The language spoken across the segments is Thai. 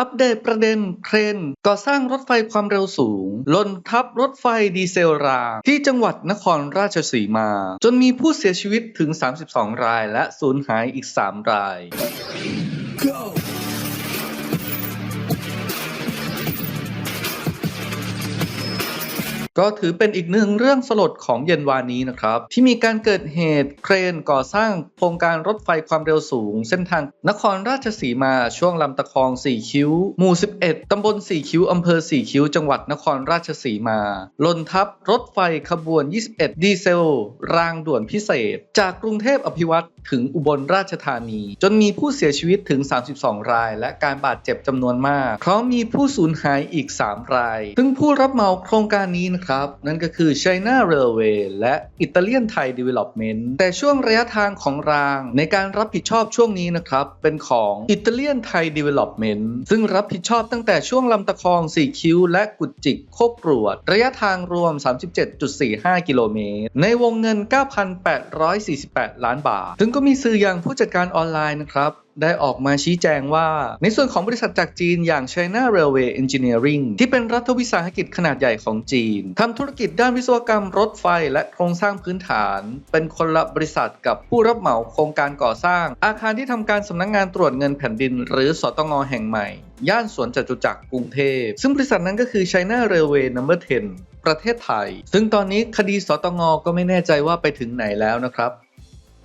อัปเดตประเด็นเครนก่อสร้างรถไฟความเร็วสูงหล่นทับรถไฟดีเซลรางที่จังหวัดนครราชสีมา จนมีผู้เสียชีวิตถึง 32 รายและสูญหายอีก 3 ราย ก็ถือเป็นอีกหนึ่งเรื่องสลดของเย็นวานนี้นะครับ ที่มีการเกิดเหตุเครนก่อสร้างโครงการรถไฟความเร็วสูง เส้นทางนครราชสีมาช่วงลำตะคอง4คิ้ว หมู่ 11 ตำบล4คิ้วอำเภอ4คิ้ว จังหวัดนครราชสีมาล่นทับรถไฟขบวน 21 ดีเซล รางด่วนพิเศษ จากกรุงเทพอภิวัตรถึงอุบลราชธานี จนมีผู้เสียชีวิตถึง 32 ราย และการบาดเจ็บจำนวนมากพร้อมมีผู้สูญหายอีก 3 ราย ซึ่งผู้รับเหมาโครงการนี้นะครับนั่นก็คือ China Railway และ Italian Thai Development แต่ช่วงระยะทางของรางในการรับผิดชอบช่วงนี้นะครับ เป็นของ Italian Thai Development ซึ่งรับผิดชอบตั้งแต่ช่วงลำตะคอง 4 คิ้ว และกุดจิกโคกกรวด ระยะทางรวม 37.45 กิโลเมตร ในวงเงิน 9,848 ล้านบาท ซึ่งก็มีสื่ออย่างผู้จัดการออนไลน์นะครับ ได้ออกมาชี้แจงว่า ในส่วนของบริษัทจากจีนอย่าง China Railway Engineering ที่เป็นรัฐวิสาหกิจขนาดใหญ่ของจีนทำธุรกิจด้านวิศวกรรมรถไฟและโครงสร้างพื้นฐาน เป็นคนละบริษัทกับผู้รับเหมาโครงการก่อสร้าง อาคารที่ทำการสำนักงงานตรวจเงินแผ่นดิน หรือสตงแห่งใหม่ ย่านสวนจตุจักรกรุงเทพ ซึ่งบริษัทนั้นก็คือ China Railway Number 10ประเทศไทย ซึ่งตอนนี้คดีสตงก็ไม่แน่ใจว่าไปถึงไหนแล้วนะครับ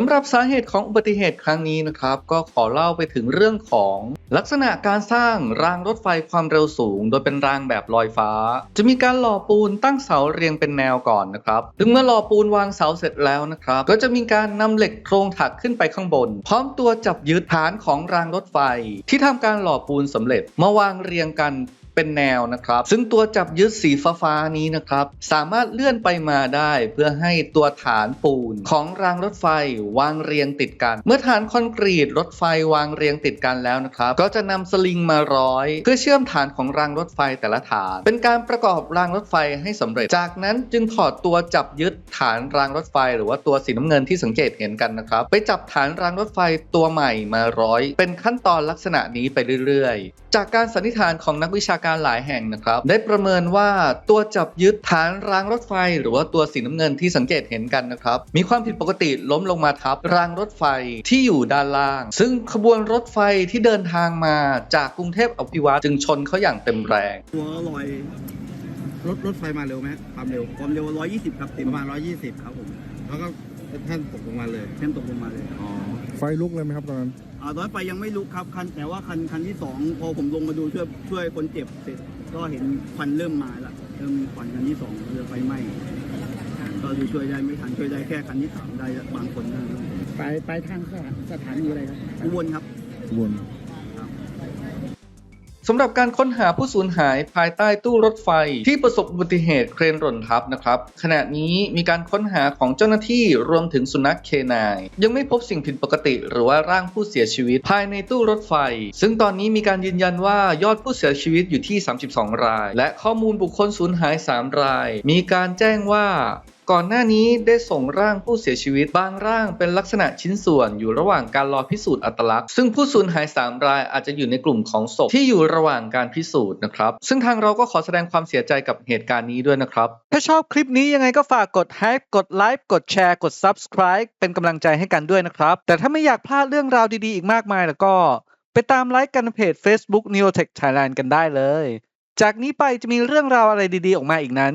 ำหรับสาเหตุของอุบัติเหตุครั้งนี้นะครับ ก็ขอเล่าไปถึงเรื่องของลักษณะการสร้างรางรถไฟความเร็วสูง โดยเป็นรางแบบลอยฟ้า จะมีการหล่อปูนตั้งเสาเรียงเป็นแนวก่อนนะครับซึ่งเมื่อหล่อปูนวางเสาเสร็จแล้วนะครับ ก็จะมีการนำเหล็กโครงถักขึ้นไปข้างบน พร้อมตัวจับยึดฐานของรางรถไฟ ที่ทำการหล่อปูนสำเร็จมาวางเรียงกัน เป็นแนวนะครับ ซึ่งตัวจับยึดสีฟ้าๆนี้นะครับ สามารถเลื่อนไปมาได้เพื่อให้ตัวฐานปูนของรางรถไฟวางเรียงติดกัน เมื่อฐานคอนกรีตรถไฟวางเรียงติดกันแล้วนะครับ ก็จะนำสลิงมาร้อย เพื่อเชื่อมฐานของรางรถไฟแต่ละฐาน เป็นการประกอบรางรถไฟให้สำเร็จ จากนั้นจึงถอดตัวจับยึดฐานรางรถไฟ หรือว่าตัวสีน้ำเงินที่สังเกตเห็นกันนะครับ ไปจับฐานรางรถไฟตัวใหม่มาร้อย เป็นขั้นตอนลักษณะนี้ไปเรื่อย ๆ จากการสันนิษฐานของนักวิชาการหลายแห่งนะครับ ได้ประเมินว่าตัวจับยึดฐานรางรถไฟ หรือว่าตัวสีน้ำเงินที่สังเกตเห็นกันนะครับมีความผิดปกติล้มลงมาทับรางรถไฟที่อยู่ด้านล่าง ซึ่งขบวนรถไฟที่เดินทางมาจากกรุงเทพอภิวัตรจึงชนเขาอย่างเต็มแรงตัวลอยรถรถไฟมาเร็วไหมความเร็วความเร็ว 120 ครับเต็มประมาณ 120 ครับผม แล้วก็แท่นตกลงมาเลยเต็มตกลงมาเลยอ๋อ ไฟลุกเลยไหมครับตอนนั้นอ่าตอนนั้นไฟยังไม่ลุกครับคันแต่ว่าคันคันที่สองพอผมลงมาดูช่วยช่วยคนเจ็บเสร็จก็เห็นควันเริ่มมาละเริ่มมีควันคันที่สองเรือไฟไหม้ก็ดูช่วยได้ไม่ทันช่วยได้แค่คันที่สามได้บางคนนะไปไปทางสถานสถานีอะไรครับอุบลครับบน สำหรับการค้นหาผู้สูญหายภายใต้ตู้รถไฟ ที่ประสบอุบัติเหตุเครนหล่นทับนะครับขณะนี้มีการค้นหาของเจ้าหน้าที่รวมถึงสุนัขเคนายยังไม่พบสิ่งผิดปกติ หรือว่าร่างผู้เสียชีวิต ภายในตู้รถไฟ ซึ่งตอนนี้มีการยืนยันว่ายอดผู้เสียชีวิตอยู่ที่ 32 ราย และข้อมูลบุคคลสูญหาย 3 ราย มีการแจ้งว่า ก่อนหน้านี้ได้ส่งร่างผู้เสียชีวิตบางร่างเป็นลักษณะชิ้นส่วนอยู่ระหว่างการรอพิสูจน์อัตลักษณ์ ซึ่งผู้สูญหาย 3 รายอาจจะอยู่ในกลุ่มของศพที่อยู่ระหว่างการพิสูจน์นะครับ ซึ่งทางเราก็ขอแสดงความเสียใจกับเหตุการณ์นี้ด้วยนะครับ ถ้าชอบคลิปนี้ยังไงก็ฝากกด h กดไลค์กดแชร์กด subscribe เป็นกำลังใจให้กันด้วยนะครับ แต่ถ้าไม่อยากพลาดเรื่องราวดีๆอีกมากมายแล้วก็ ไปตามไลค์กันเพจ Facebook Neotech Thailand กันได้เลย จากนี้ไปจะมีเรื่องราวอะไรดีๆ ออกมาอีกนั้น